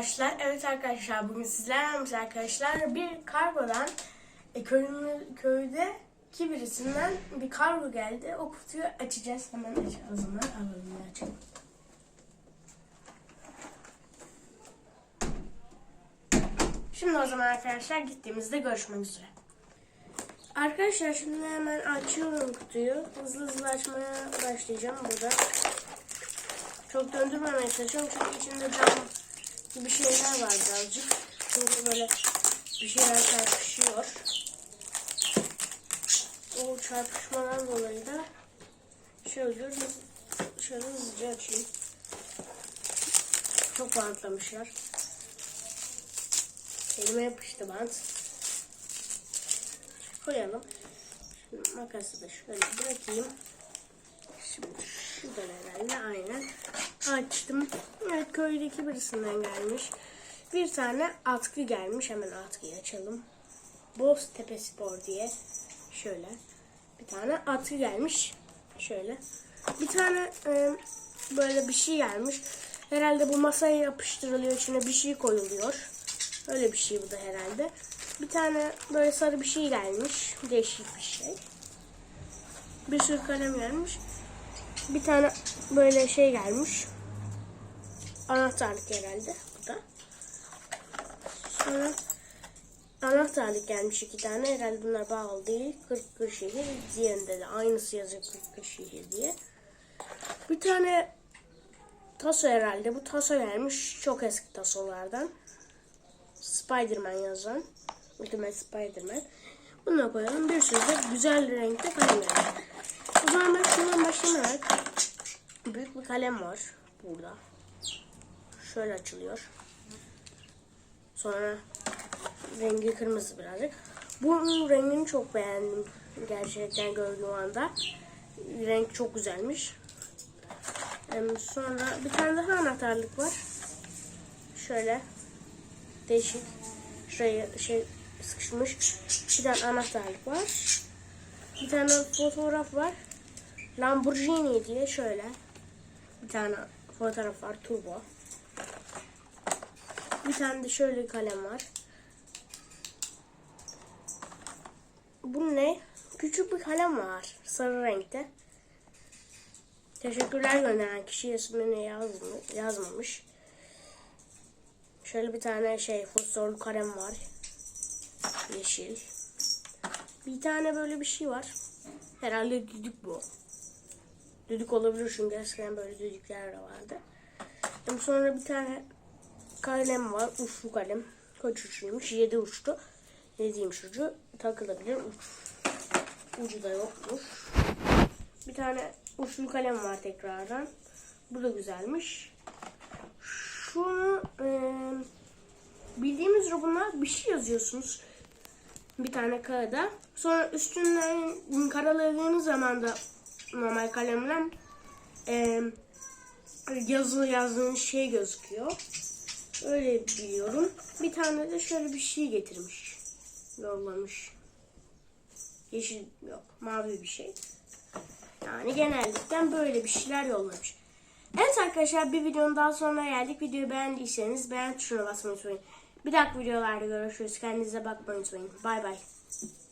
arkadaşlar. Evet arkadaşlar bugün sizlerle arkadaşlar bir kargodan e, köyümü, köyde ki birisinden bir kargo geldi. O kutuyu açacağız. Hemen o zaman. Alalım açalım. Şimdi o zaman arkadaşlar gittiğimizde görüşmek üzere. Arkadaşlar şimdi hemen açıyorum kutuyu. Hızlı hızlı açmaya başlayacağım burada. Çok döndürmemeye çalışıyorum çünkü içinde cam gibi şeyler var birazcık. Çünkü böyle bir şeyler çarpışıyor. O çarpışmadan dolayı da şöyle şöyle hızlıca açayım. Çok bantlamışlar. Elime yapıştı bant. Koyalım. Şimdi makası da şöyle bırakayım. Şimdi şuradan herhalde aynen açtım. Evet köydeki birisinden gelmiş. Bir tane atkı gelmiş. Hemen atkıyı açalım. Boztepe Spor diye. Şöyle. Bir tane atkı gelmiş. Şöyle. Bir tane e, böyle bir şey gelmiş. Herhalde bu masaya yapıştırılıyor. içine bir şey koyuluyor. Öyle bir şey bu da herhalde. Bir tane böyle sarı bir şey gelmiş. Değişik bir şey. Bir sürü kalem gelmiş. Bir tane böyle şey gelmiş. Anahtarlık herhalde bu da. Sonra anahtarlık gelmiş iki tane. Herhalde bunlar bağlı değil. 40 Kırşehir. Diğerinde de aynısı yazıyor 40 Kırşehir diye. Bir tane taso herhalde. Bu taso gelmiş. Çok eski tasolardan. Spiderman yazan. Ultimate Spiderman. Bunu koyalım. Bir sürü de güzel renkte kalem. O zaman ben şundan başlayarak büyük bir kalem var burada. Şöyle açılıyor. Sonra rengi kırmızı birazcık. Bunun rengini çok beğendim. Gerçekten gördüğüm anda. Renk çok güzelmiş. Sonra bir tane daha anahtarlık var. Şöyle değişik. Şuraya şey sıkışmış. Bir tane anahtarlık var. Bir tane fotoğraf var. Lamborghini diye şöyle. Bir tane fotoğraf var. Turbo. Bir tane de şöyle kalem var. Bu ne? Küçük bir kalem var. Sarı renkte. Teşekkürler gönderen kişi ismini yazma, yazmamış. Şöyle bir tane şey fosforlu kalem var. Yeşil. Bir tane böyle bir şey var. Herhalde düdük bu. Düdük olabilir çünkü eskiden böyle düdükler de vardı. Sonra bir tane kalem var. Uçlu kalem. Kaç uçluymuş? 7 uçlu. Yediğim ucu takılabilir. Uç. Ucu da yokmuş. Bir tane uçlu kalem var tekrardan. Bu da güzelmiş. Şunu eee bildiğimiz bunlar bir şey yazıyorsunuz bir tane kağıda. Sonra üstünden karaladığınız zaman da normal kalemle e, yazı yazdığınız şey gözüküyor. Öyle biliyorum. Bir tane de şöyle bir şey getirmiş. Yollamış. Yeşil yok. Mavi bir şey. Yani genellikle böyle bir şeyler yollamış. Evet arkadaşlar bir videonun daha sonuna geldik. Videoyu beğendiyseniz beğen tuşuna basmayı unutmayın. Bir dahaki videolarda görüşürüz. Kendinize bakmayı unutmayın. Bay bay.